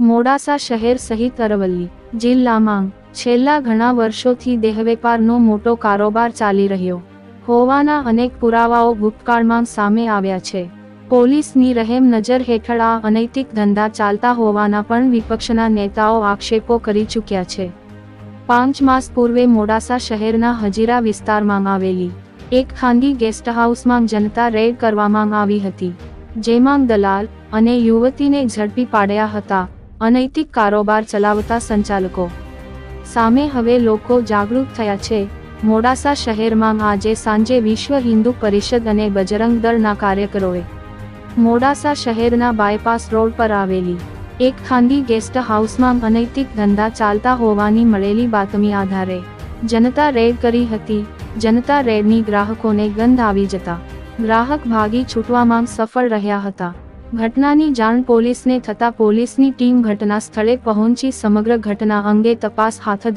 મોડાસા શહેર સહિત અરવલ્લી જિલ્લામાં છેલ્લા ઘણા વર્ષોથી દેહવેપારનો મોટો કારોબાર ચાલી રહ્યો. હોવાના અનેક પુરાવાઓ ભૂતકાળમાં સામે આવ્યા છે. પોલીસની રહેમ નજર હેઠળ આ અનૈતિક ધંધા ચાલતા હોવાના પણ વિપક્ષના નેતાઓ આક્ષેપો કરી ચૂક્યા છે. પાંચ માસ પૂર્વે મોડાસા શહેરના હજીરા વિસ્તારમાં આવેલી એક ખાનગી ગેસ્ટ હાઉસમાં જનતા રેડ કરવામાં આવી હતી, જેમાં દલાલ અને યુવતીને ઝડપી પાડ્યા હતા. અનૈતિક કારોબાર ચલાવતા સંચાલકો. સામે હવે લોકો જાગૃત થયા છે. મોડાસા શહેરમાં આજે સાંજે વિશ્વ હિન્દુ પરિષદ અને બજરંગ દળના કાર્યકરોએ મોડાસા શહેરના બાયપાસ રોડ પર આવેલી એક ખાનગી ગેસ્ટ હાઉસમાં અનૈતિક ધંધા ચાલતા હોવાની મળેલી બાતમી આધારે જનતા રેડ કરી હતી. જનતા રેડની ગ્રાહકોને ગંધ આવી જતા ગ્રાહક ભાગી છૂટવામાં સફળ રહ્યા હતા. ઘટનાની જાણ પોલીસને થતા પોલીસની ટીમ ઘટના સ્થળે પહોંચી સમગ્ર ઘટના અંગે તપાસ હાથ ધરી